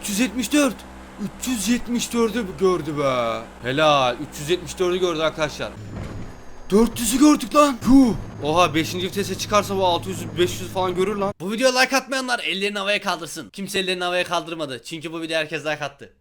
374. 374'ü gördü be. Helal. 374'ü gördü arkadaşlar. 400'ü gördük lan. Puh. Oha 5. vitese çıkarsa bu 600 500 falan görür lan. Bu videoya like atmayanlar ellerini havaya kaldırsın. Kimse ellerini havaya kaldırmadı. Çünkü bu video herkes like attı.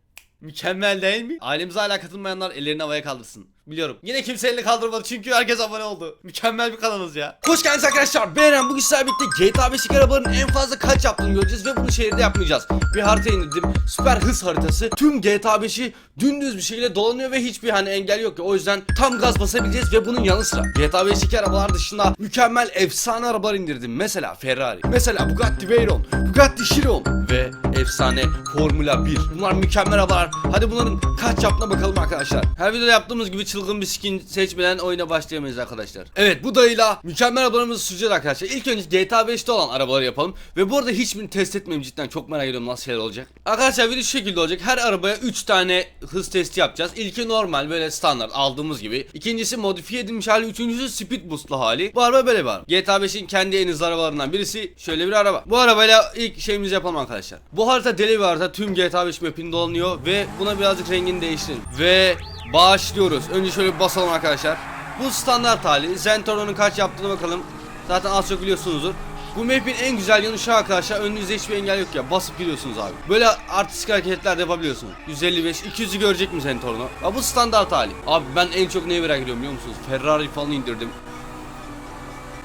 Mükemmel değil mi? Ailemize hala katılmayanlar ellerini havaya kaldırsın. Biliyorum. Yine kimse elini kaldırmadı çünkü herkes abone oldu. Mükemmel bir kanalız ya. Hoş geldiniz arkadaşlar. Ben. Bugün sizlerle birlikte GTA 5 arabaların en fazla kaç yaptığını göreceğiz ve bunu şehirde yapmayacağız. Bir harita indirdim. Süper hız haritası. Tüm GTA 5'i dümdüz bir şekilde dolanıyor ve hiçbir hani engel yok ki. O yüzden tam gaz basabileceğiz ve bunun yanı sıra GTA 5'teki arabalar dışında mükemmel efsane arabalar indirdim. Mesela Ferrari, mesela Bugatti Veyron, Bugatti Chiron ve efsane Formula 1. Bunlar mükemmel arabalar. Hadi bunların kaç yaptığına bakalım arkadaşlar. Her videoda yaptığımız gibi çılgın bir skin seçmeden oyuna başlayamayız arkadaşlar. Evet bu dayıyla mükemmel arabalarımızı süreceğiz arkadaşlar. İlk önce GTA 5'te olan arabaları yapalım. Ve bu arada hiçbirini test etmeyeyim cidden çok merak ediyorum nasıl şeyler olacak. Arkadaşlar video şu şekilde olacak. Her arabaya 3 tane hız testi yapacağız. İlki normal böyle standart aldığımız gibi. İkincisi modifiye edilmiş hali. Üçüncüsü speed boostlu hali. Bu araba böyle bir araba. GTA 5'in kendi en hızlı arabalarından birisi şöyle bir araba. Bu arabayla ilk şeyimizi yapalım arkadaşlar. Bu harita deli bir harita. Tüm GTA 5 map'inde dolanıyor ve buna birazcık rengini değiştirelim. Ve başlıyoruz. Önce şöyle bir basalım arkadaşlar. Bu standart hali. Zentorno'nun kaç yaptığını bakalım. Zaten az çok biliyorsunuzdur. Bu map'in en güzel yanı şu arkadaşlar önünüzde hiçbir engel yok ya basıp gidiyorsunuz abi. Böyle artistik hareketler de yapabiliyorsunuz. 155 200'ü görecek mi Zentorno? Ya bu standart hali. Abi ben en çok neyi merak ediyorum biliyor musunuz? Ferrari falan indirdim.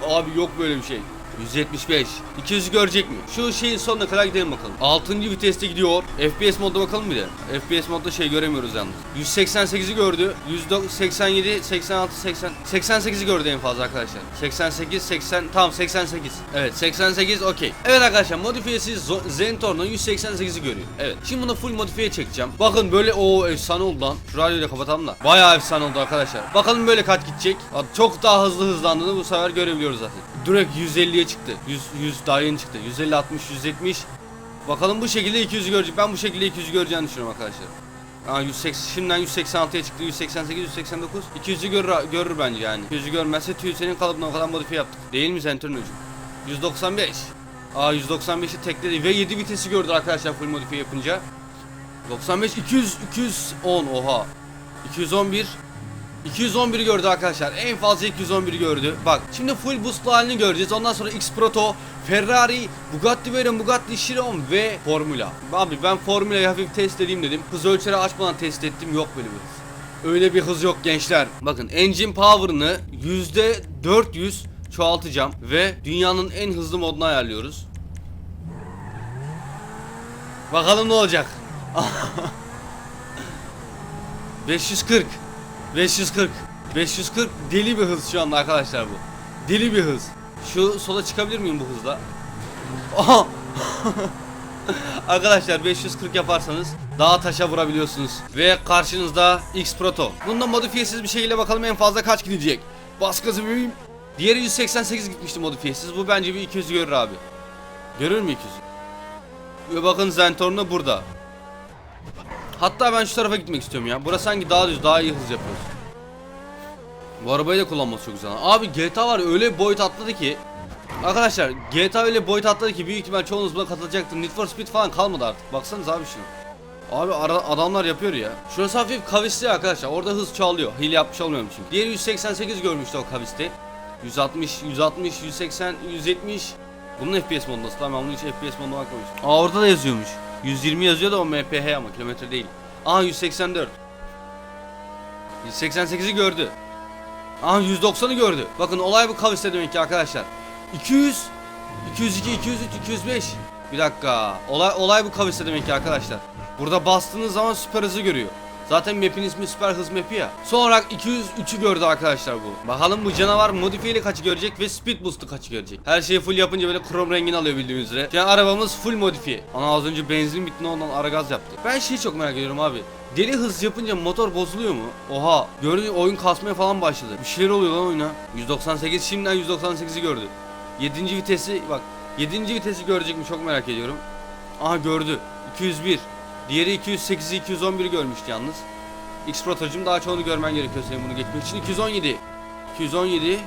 Abi yok böyle bir şey. 175. 200'ü görecek mi? Şu şeyin sonuna kadar gidelim bakalım. 6. viteste gidiyor. FPS modda bakalım bir de. FPS modda şey göremiyoruz yalnız. 188'i gördü. 187, 86, 80. 88'i gördü en fazla arkadaşlar. 88, 80. Tamam 88. Evet 88 okey. Evet arkadaşlar modifiyesiz Zentorno 188'i görüyor. Evet. Şimdi bunu full modifiye çekeceğim. Bakın böyle o efsane oldu lan. Şu radyoyu da kapatalım da. Bayağı efsane oldu arkadaşlar. Bakalım böyle kaç gidecek. Çok daha hızlı hızlandığını bu sefer görebiliyoruz zaten. Direkt 150'ye çıktı. 100, 100 daha yeni çıktı. 150, 60, 170. Bakalım bu şekilde 200'ü görecek. Ben bu şekilde 200'ü göreceğini düşünüyorum arkadaşlar. Aa 180 şimdiden 186'ya çıktı. 188, 189. 200'ü görür, görür bence yani. 200'ü görmezse tüy senin kalıbına kadar modifiye yaptık. Değil mi Zenturno'cu? 195. Aa 195'i tekledi ve 7 vitesi gördü arkadaşlar full modifiye yapınca. 95 200 210 oha. 211 211'i gördü arkadaşlar. En fazla 211'i gördü. Bak şimdi full boostlu halini göreceğiz. Ondan sonra X Proto, Ferrari, Bugatti Veyron, Bugatti Chiron ve Formula. Abi ben Formula'yı hafif test edeyim dedim. Hız ölçeri açmadan test ettim. Yok böyle bir hız. Öyle bir hız yok gençler. Bakın engine power'ını %400 çoğaltacağım ve dünyanın en hızlı modunu ayarlıyoruz. Bakalım ne olacak. 540 540 540 deli bir hız şu anda arkadaşlar bu. Deli bir hız. Şu sola çıkabilir miyim bu hızla? Arkadaşlar 540 yaparsanız dağa taşa vurabiliyorsunuz. Ve karşınızda X Proto. Bunda modifiyesiz bir şekilde bakalım en fazla kaç gidecek. Bas gazı bebeğim. Diğeri 188 gitmişti modifiyesiz. Bu bence bir 200 görür abi. Görür mü 200? Ve bakın Zentorno burada. Hatta ben şu tarafa gitmek istiyorum ya. Burası sanki daha düz, daha iyi hız yapıyoruz. Bu arabayı da kullanması çok güzel. Abi GTA var öyle boyut atladı ki. Arkadaşlar GTA öyle boyut atladı ki büyük ihtimal çoğunuz buna katılacaktır. Need for Speed falan kalmadı artık. Baksanız abi şuna. Abi adamlar yapıyor ya. Şurası hafif kavisli arkadaşlar. Orada hız çoğalıyor. Hile yapmış olmuyorum çünkü. Diğeri 188 görmüştü o kaviste. 160, 160, 180, 170. Bunun FPS modu nasıl? Tamam ben bunun hiç FPS moduna bakmamışım. Aa orada da yazıyormuş. 120 yazıyor da o MPH ama kilometre değil. Aa 184. 188'i gördü. Aa 190'ı gördü. Bakın olay bu kaviste demek ki arkadaşlar. 200 202 203 205 Bir dakika. Olay olay bu kaviste demek ki arkadaşlar. Burada bastığınız zaman süper hızı görüyor. Zaten map'in ismi süper hız map'i ya. Son olarak 203'ü gördü arkadaşlar bu. Bakalım bu canavar modifiyeli kaçı görecek ve speed boost'u kaçı görecek. Her şeyi full yapınca böyle krom rengini alıyor bildiğiniz üzere. Yani arabamız full modifiye. Ana az önce benzin bitti ondan ara gaz yaptı. Ben şeyi çok merak ediyorum abi. Deli hız yapınca motor bozuluyor mu? Oha. Gördüğün oyun kasmaya falan başladı. Bir şeyler oluyor lan oyuna. 198 şimdiden 198'i gördü. 7. vitesi bak 7. vitesi görecek mi çok merak ediyorum. Aha gördü. 201. Diğeri 208'i 211'i görmüştü yalnız. X prototipim daha çoğunu görmen gerekiyor senin bunu geçmek için. 217. 217.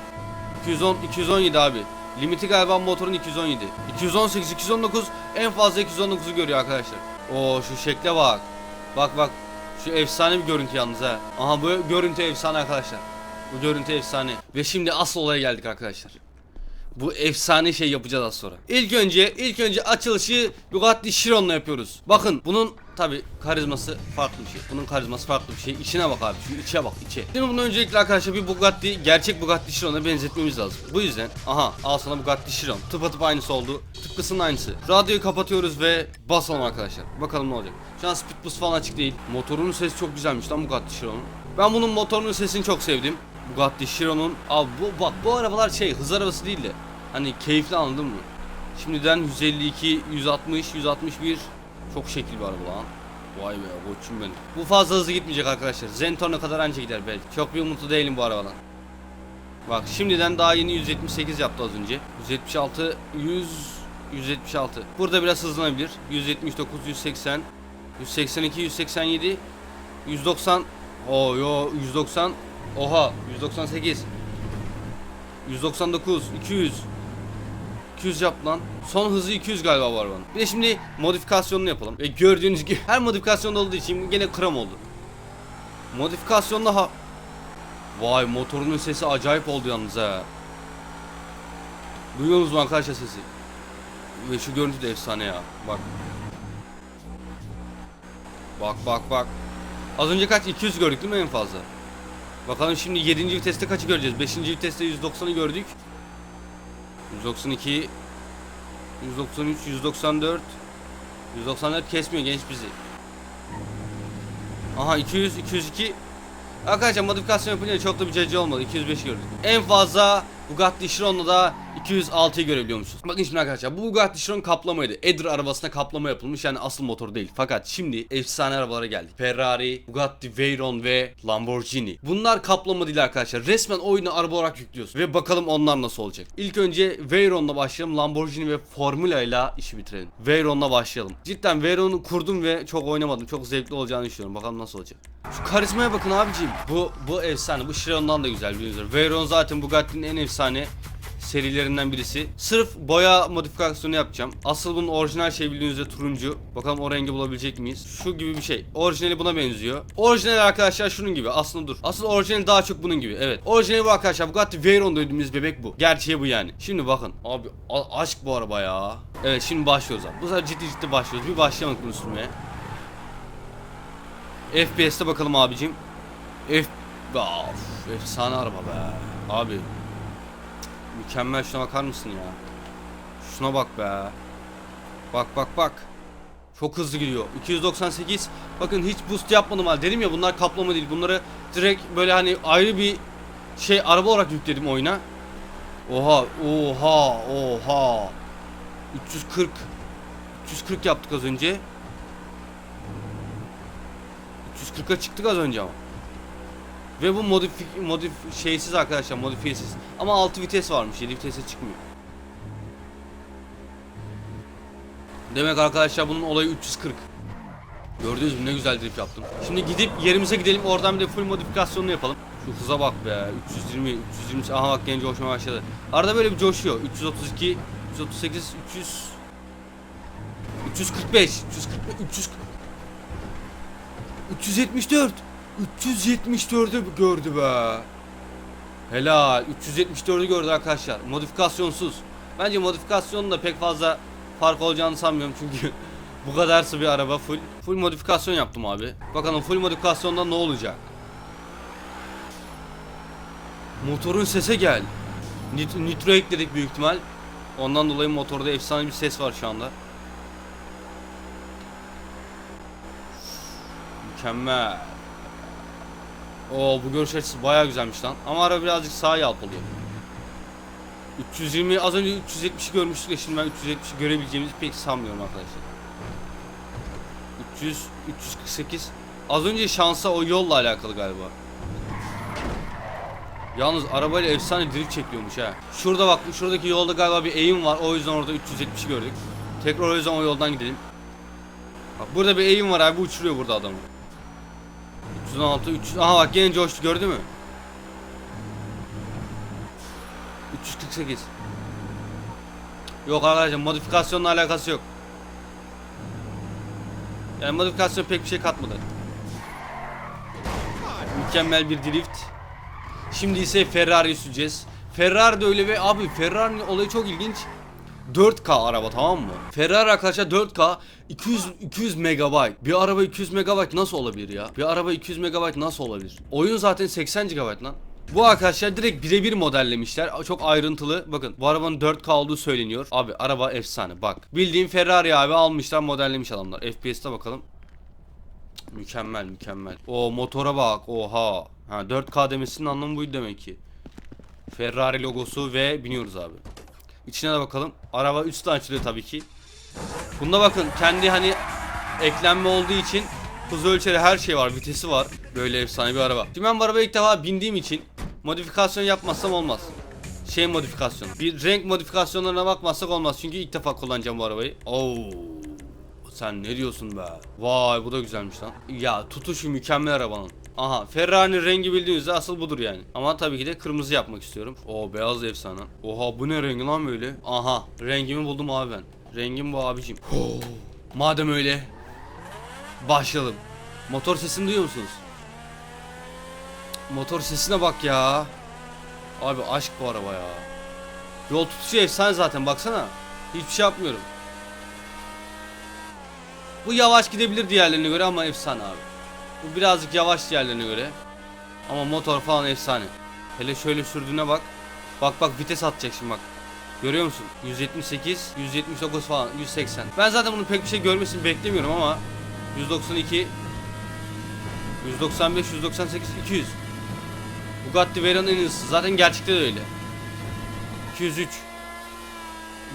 210 217 abi. Limiti galiba motorun 217. 218 219 en fazla 219'u görüyor arkadaşlar. Oo şu şekle bak. Bak bak. Şu efsane bir görüntü yalnız ha. Aha bu görüntü efsane arkadaşlar. Bu görüntü efsane. Ve şimdi asıl olaya geldik arkadaşlar. Bu efsane şey yapacağız az sonra. İlk önce ilk önce açılışı Bugatti Chiron'la yapıyoruz. Bakın bunun tabi karizması farklı bir şey. Bunun karizması farklı bir şey. İçine bak abi. Şu içe bak içe. Şimdi bunu öncelikle arkadaşlar bir Bugatti gerçek Bugatti Chiron'a benzetmemiz lazım. Bu yüzden aha al sana Bugatti Chiron. Tıpatıp aynısı oldu. Tıpkısının aynısı. Radyoyu kapatıyoruz ve basalım arkadaşlar. Bakalım ne olacak. Şu an speed boost falan açık değil. Motorunun sesi çok güzelmiş lan Bugatti Chiron'un. Ben bunun motorunun sesini çok sevdim. Bugatti Chiron'un abi bu bak bu arabalar şey hız arabası değil de hani keyifli anladın mı? Şimdiden 152, 160, 161 çok şekil bir araba lan. Vay be koçum benim. Bu fazla hızlı gitmeyecek arkadaşlar. Zentorn'a kadar anca gider belki. Çok bir umutlu değilim bu arabadan. Bak şimdiden daha yeni 178 yaptı az önce. 176, 100, 176. Burada biraz hızlanabilir. 179, 180, 182, 187, 190. Oo yo 190. Oha 198. 199, 200. 200 yap lan. Son hızı 200 galiba var arabanın. Bir de şimdi modifikasyonunu yapalım. Ve gördüğünüz gibi her modifikasyonda olduğu için gene kram oldu. Modifikasyonda ha... Vay motorunun sesi acayip oldu yalnız ha. Duyuyor musunuz arkadaşlar sesi? Ve şu görüntü de efsane ya. Bak. Bak bak bak. Az önce kaç? 200 gördük değil mi en fazla? Bakalım şimdi 7. viteste kaçı göreceğiz? 5. viteste 190'ı gördük. 192 193 194 194 kesmiyor genç bizi. Aha 200 202 Arkadaşlar modifikasyon yapınca çok da bir cacı olmadı. 205 gördük. En fazla Bugatti Chiron'la da 206'yı görebiliyormuşuz. Bakın şimdi arkadaşlar bu Bugatti Chiron kaplamaydı. Edir arabasına kaplama yapılmış yani asıl motor değil. Fakat şimdi efsane arabalara geldik. Ferrari, Bugatti Veyron ve Lamborghini. Bunlar kaplama değil arkadaşlar. Resmen oyunu araba olarak yüklüyoruz. Ve bakalım onlar nasıl olacak. İlk önce Veyron'la başlayalım. Lamborghini ve Formula ile işi bitirelim. Veyron'la başlayalım. Cidden Veyron'u kurdum ve çok oynamadım. Çok zevkli olacağını düşünüyorum. Bakalım nasıl olacak. Şu karizmaya bakın abiciğim. Bu bu efsane. Bu Chiron'dan da güzel biliyorsunuz. Veyron zaten Bugatti'nin en efsane serilerinden birisi. Sırf boya modifikasyonu yapacağım. Asıl bunun orijinal şey bildiğiniz üzere turuncu. Bakalım o rengi bulabilecek miyiz? Şu gibi bir şey. Orijinali buna benziyor. Orijinal arkadaşlar şunun gibi. Aslında dur. Asıl orijinali daha çok bunun gibi. Evet. Orijinali bu arkadaşlar. Bugatti Veyron dediğimiz bebek bu. Gerçeği bu yani. Şimdi bakın. Abi aşk bu araba ya. Evet şimdi başlıyoruz abi. Bu sefer ciddi ciddi başlıyoruz. Bir başlayalım bunu sürmeye. FPS'te bakalım abicim. F... Of, efsane araba be. Abi. Mükemmel şuna bakar mısın ya? Şuna bak be. Bak bak bak. Çok hızlı gidiyor. 298. Bakın hiç boost yapmadım ha. Dedim ya bunlar kaplama değil. Bunları direkt böyle hani ayrı bir şey araba olarak yükledim oyuna. Oha, oha, oha. 340. 340 yaptık az önce. 340'a çıktık az önce ama. Ve bu modif modif şeysiz arkadaşlar modifiyesiz. Ama 6 vites varmış 7 vitese çıkmıyor. Demek arkadaşlar bunun olayı 340. Gördünüz mü ne güzel drift yaptım. Şimdi gidip yerimize gidelim oradan bir de full modifikasyonunu yapalım. Şu hıza bak be 320 320 aha bak gene coşmaya başladı. Arada böyle bir coşuyor 332 338 300 345 345 340 374 374'ü gördü be. Helal. 374'ü gördü arkadaşlar. Modifikasyonsuz. Bence modifikasyonun pek fazla fark olacağını sanmıyorum çünkü bu kadarsı bir araba full. Full modifikasyon yaptım abi. Bakalım full modifikasyonda ne olacak? Motorun sese gel. Nit nitro ekledik büyük ihtimal. Ondan dolayı motorda efsane bir ses var şu anda. Mükemmel. Oo bu görüş açısı bayağı güzelmiş lan. Ama araba birazcık sağa yalpalıyor. 320 az önce 370 görmüştük ya şimdi ben 370 görebileceğimizi pek sanmıyorum arkadaşlar. 300 348 az önce şansa o yolla alakalı galiba. Yalnız arabayla efsane drift çekiyormuş ha. Şurada bak şuradaki yolda galiba bir eğim var. O yüzden orada 370 gördük. Tekrar o yüzden o yoldan gidelim. Bak burada bir eğim var abi uçuruyor burada adamı. 316 300 aha bak gene coştu gördü mü? 348 Yok arkadaşlar modifikasyonla alakası yok. Yani modifikasyon pek bir şey katmadı. Mükemmel bir drift. Şimdi ise Ferrari'yi süreceğiz. Ferrari de öyle ve abi Ferrari'nin olayı çok ilginç. 4K araba tamam mı? Ferrari arkadaşlar 4K 200 200 megabayt. Bir araba 200 megabayt nasıl olabilir ya? Bir araba 200 megabayt nasıl olabilir? Oyun zaten 80 GB lan. Bu arkadaşlar direkt birebir modellemişler. Çok ayrıntılı. Bakın bu arabanın 4K olduğu söyleniyor. Abi araba efsane bak. Bildiğin Ferrari abi almışlar modellemiş adamlar. FPS'te bakalım. Mükemmel mükemmel. O motora bak. Oha. Ha 4K demesinin anlamı buydu demek ki. Ferrari logosu ve biniyoruz abi. İçine de bakalım. Araba üstten açılıyor tabii ki. Bunda bakın kendi hani eklenme olduğu için hız ölçeri her şey var. Vitesi var. Böyle efsane bir araba. Şimdi ben bu arabaya ilk defa bindiğim için modifikasyon yapmazsam olmaz. Şey modifikasyonu. Bir renk modifikasyonlarına bakmazsak olmaz. Çünkü ilk defa kullanacağım bu arabayı. Oo. Sen ne diyorsun be? Vay bu da güzelmiş lan. Ya tutuşu mükemmel arabanın. Aha Ferrari'nin rengi bildiğinizde asıl budur yani. Ama tabii ki de kırmızı yapmak istiyorum. O beyaz da efsane. Oha bu ne rengi lan böyle? Aha rengimi buldum abi ben. Rengim bu abicim. Madem öyle. Başlayalım. Motor sesini duyuyor musunuz? Motor sesine bak ya. Abi aşk bu araba ya. Yol tutuşu efsane zaten baksana. Hiçbir şey yapmıyorum. Bu yavaş gidebilir diğerlerine göre ama efsane abi. Bu birazcık yavaş diğerlerine göre. Ama motor falan efsane. Hele şöyle sürdüğüne bak. Bak bak vites atacak şimdi bak. Görüyor musun? 178, 179 falan, 180. Ben zaten bunun pek bir şey görmesini beklemiyorum ama 192 195, 198, 200. Bugatti Veyron'un en hızlısı. Zaten gerçekte de öyle. 203.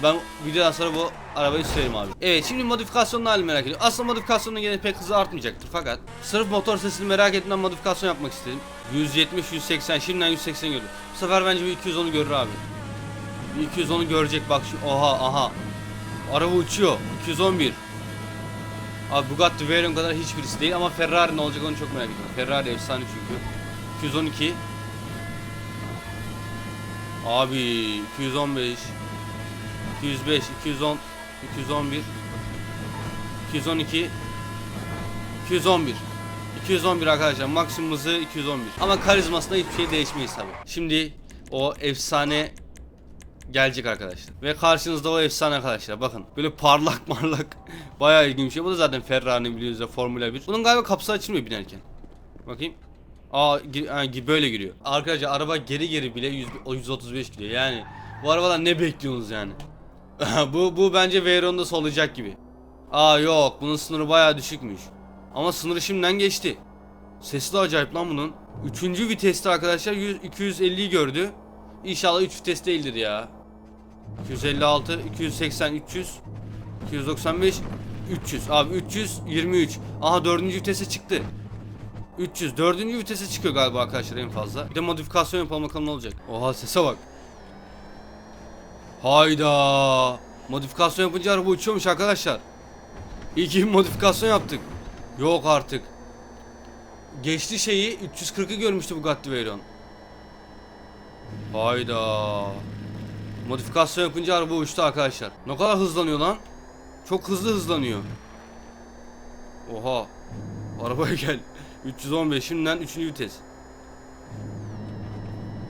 Ben videodan sonra bu arabayı sürerim abi. Evet şimdi modifikasyonun halini merak ediyorum. Aslında modifikasyonun gene pek hızı artmayacaktır fakat sırf motor sesini merak ettiğimden modifikasyon yapmak istedim. 170 180 şimdiden 180 gördü. Bu sefer bence bir 210'u görür abi. Bir 210'u görecek bak şu oha aha. Araba uçuyor. 211. Abi Bugatti Veyron kadar hiçbirisi değil ama Ferrari ne olacak onu çok merak ediyorum. Ferrari efsane çünkü. 212. Abi 215. 205, 210, 211, 212, 211. 211 arkadaşlar maksimum hızı 211. Ama karizmasında hiçbir şey değişmeyiz tabi. Şimdi o efsane gelecek arkadaşlar. Ve karşınızda o efsane arkadaşlar. Bakın böyle parlak parlak bayağı ilginç bir şey. Bu da zaten Ferrari'nin biliyorsunuz ya Formula 1. Bunun galiba kapısı açılmıyor binerken. Bakayım. Aa gi- ha, gi- böyle giriyor. Arkadaşlar araba geri geri bile 100, o 135 gidiyor. Yani bu arabadan ne bekliyorsunuz yani? bu bu bence Veyron'da solacak gibi. Aa yok bunun sınırı bayağı düşükmüş. Ama sınırı şimdiden geçti. Sesi de acayip lan bunun. Üçüncü viteste arkadaşlar 100, 250'yi gördü. İnşallah 3 vites değildir ya. 256, 280, 300, 295, 300. Abi 323. Aha dördüncü vitese çıktı. 300. Dördüncü vitese çıkıyor galiba arkadaşlar en fazla. Bir de modifikasyon yapalım bakalım ne olacak. Oha sese bak. Hayda. Modifikasyon yapınca araba uçuyormuş arkadaşlar. İyi ki modifikasyon yaptık. Yok artık. Geçti şeyi 340'ı görmüştü Bugatti Veyron. Hayda. Modifikasyon yapınca araba uçtu arkadaşlar. Ne kadar hızlanıyor lan? Çok hızlı hızlanıyor. Oha. Arabaya gel. 315 şimdiden 3. vites.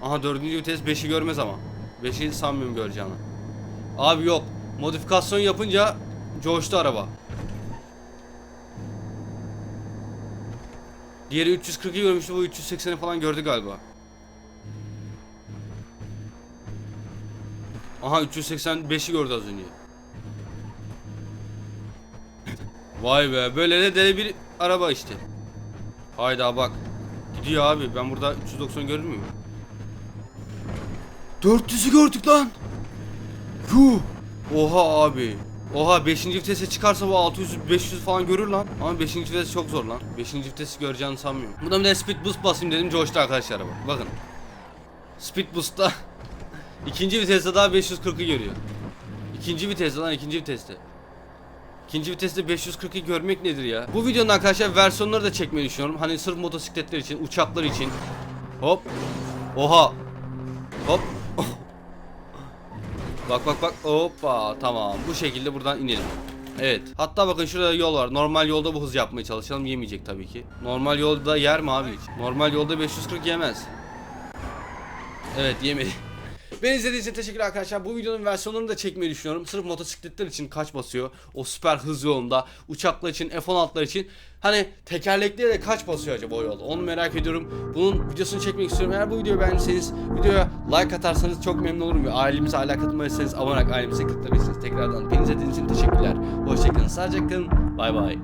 Aha 4. vites 5'i görmez ama. 5'i sanmıyorum göreceğini. Abi yok. Modifikasyon yapınca coştu araba. Diğeri 340'ı görmüştü bu 380'i falan gördü galiba. Aha 385'i gördü az önce. Vay be böyle de deli bir araba işte. Hayda bak. Gidiyor abi ben burada 390 görür müyüm? 400'ü gördük lan. Yuh. Oha abi. Oha 5. vitese çıkarsa bu 600 500 falan görür lan. Ama 5. vites çok zor lan. 5. vitesi göreceğini sanmıyorum. Buna bir de speed boost basayım dedim coştu arkadaşlar araba. Bakın. Speed boost'ta ikinci viteste daha 540'ı görüyor. İkinci viteste lan ikinci viteste. İkinci viteste 540'ı görmek nedir ya? Bu videonun arkadaşlar versiyonları da çekmeyi düşünüyorum. Hani sırf motosikletler için, uçaklar için. Hop. Oha. Hop. Bak bak bak. Hoppa. Tamam. Bu şekilde buradan inelim. Evet. Hatta bakın şurada yol var. Normal yolda bu hız yapmaya çalışalım. Yemeyecek tabii ki. Normal yolda yer mi abi hiç? Normal yolda 540 yemez. Evet yemedi. Beni izlediğiniz için teşekkürler arkadaşlar. Bu videonun versiyonlarını da çekmeyi düşünüyorum. Sırf motosikletler için kaç basıyor? O süper hız yolunda. Uçaklar için, F-16'lar için. Hani tekerlekliye de kaç basıyor acaba o yolda? Onu merak ediyorum. Bunun videosunu çekmek istiyorum. Eğer bu videoyu beğendiyseniz videoya like atarsanız çok memnun olurum. Ve ailemize hala katılmayırsanız abone olarak ailemize katılabilirsiniz. Tekrardan beni izlediğiniz için teşekkürler. Hoşçakalın, sağlıcakla kalın. Bay bay.